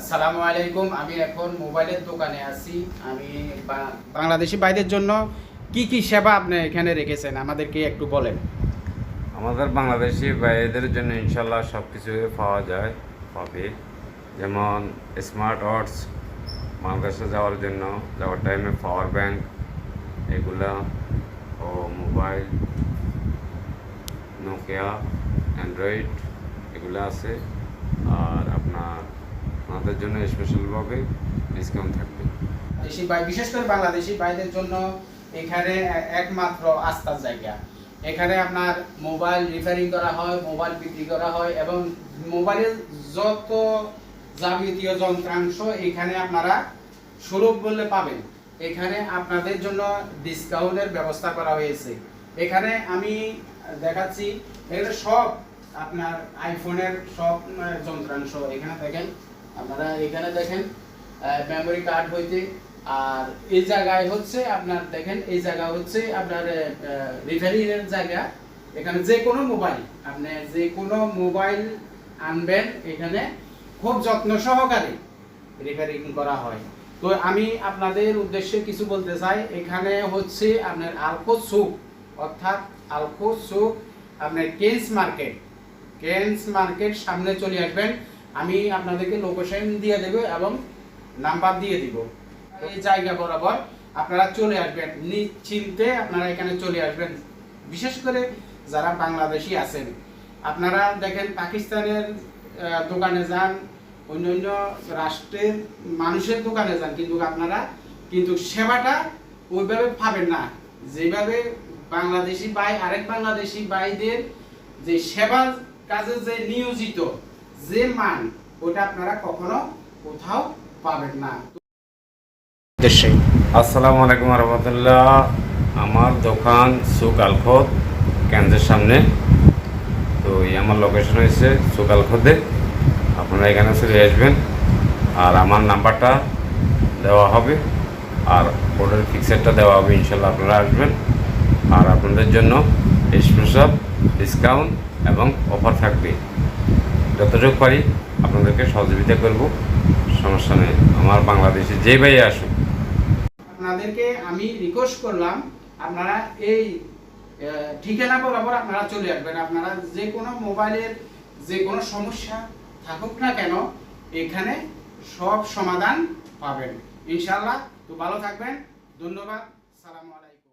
আসসালামু আলাইকুম, আমি এখন মোবাইলের দোকানে আছি। আমি বাংলাদেশি ভাইদের জন্য কি কি সেবা আপনি এখানে রেখেছেন? আমাদেরকে একটু বলেন। আমাদের বাংলাদেশি ভাইদের জন্য ইনশাল্লাহ সব কিছু পাওয়া যায়, পাবে। যেমন স্মার্ট ওয়াটস বাংলাদেশে যাওয়ার জন্য, যাওয়ার টাইমে পাওয়ার ব্যাংক এগুলা, ও মোবাইল নোকিয়া অ্যান্ড্রয়েড এগুলো আছে। আর আপনার আমাদের জন্য স্পেশালভাবে ডিসকাউন্ট থাকবে। বিশেষ করে বাংলাদেশি ভাইদের জন্য এখানে একমাত্র আস্থার জায়গা। এখানে আপনার মোবাইল রিপেয়ারিং করা হয়, মোবাইল বিক্রি করা হয় এবং মোবাইলের যত যাবতীয় যন্ত্রাংশ এখানে আপনারা সুলভ মূল্যে পাবেন। এখানে আপনাদের জন্য ডিসকাউন্টের ব্যবস্থা করা হয়েছে। এখানে আমি দেখাচ্ছি, এখানে সব আপনার আইফোনের সব যন্ত্রাংশ এখানে দেখেন। আপনারা এখানে দেখেন মেমোরি কার্ড হইতে, আর এই জায়গায় হচ্ছে আপনার দেখেন, এই জায়গা হচ্ছে আপনার রিফারিং এর জায়গা। এখানে যে কোনো মোবাইল আপনি যে কোনো মোবাইল আনবেন এখানে খুব যত্ন সহকারে রিপেয়ারিং করা হয়। তো আমি আপনাদের উদ্দেশ্যে কিছু বলতে চাই। এখানে হচ্ছে আপনার আলকো সুক অর্থাৎ আলকো সুক আপনার কেন্স মার্কেট কেন্স মার্কেট সামনে চলে আসবেন। আমি আপনাদেরকে লোকেশন দিয়ে দেবো এবং নাম্বার দিয়ে দিব। এই জায়গা বরাবর আপনারা চলে আসবেন। নিশ্চিন্তে আপনারা এখানে চলে আসবেন। বিশেষ করে যারা বাংলাদেশি আছেন, আপনারা দেখেন পাকিস্তানের দোকানে যান অন্য অন্য রাষ্ট্রের মানুষের দোকানে যান, কিন্তু আপনারা কিন্তু সেবাটা ওইভাবে পাবেন না। যেভাবে বাংলাদেশি ভাই, আরেক বাংলাদেশি ভাইদের যে সেবার কাজে যে নিয়োজিত যে মান ওটা আপনারা কখনো কোথাও পাবেন না। উদ্দেশ্যে আসসালামু আলাইকুম রহমতুল্লাহ। আমার দোকান সুক আলখদ কেন্দ্রের সামনে। তো এই আমার লোকেশন হয়েছে সুক আলখদে। আপনারা এখানে চলে আসবেন। আর আমার নাম্বারটা দেওয়া হবে। আর ওটার ফিক্সারটা দেওয়া হবে ইনশাল্লাহ আপনারা আসবেন। আর আপনাদের জন্য স্পেশাল ডিসকাউন্ট এবং অফার থাকবে। যতটুকু পারি আপনাদেরকে সহযোগিতা করব। সমস্যা নেই। আমার বাংলাদেশে যে ভাই আসুক। আপনাদেরকে আমি রিকোয়েস্ট করলাম, আপনারা এই ঠিকানা বরাবর আপনারা চলে আসবেন। আপনারা যে কোনো মোবাইলের যে কোনো সমস্যা থাকুক না কেন, এখানে সব সমাধান পাবেন। ইনশাল্লাহ তো ভালো থাকবেন। ধন্যবাদ। সালাম আলাইকুম।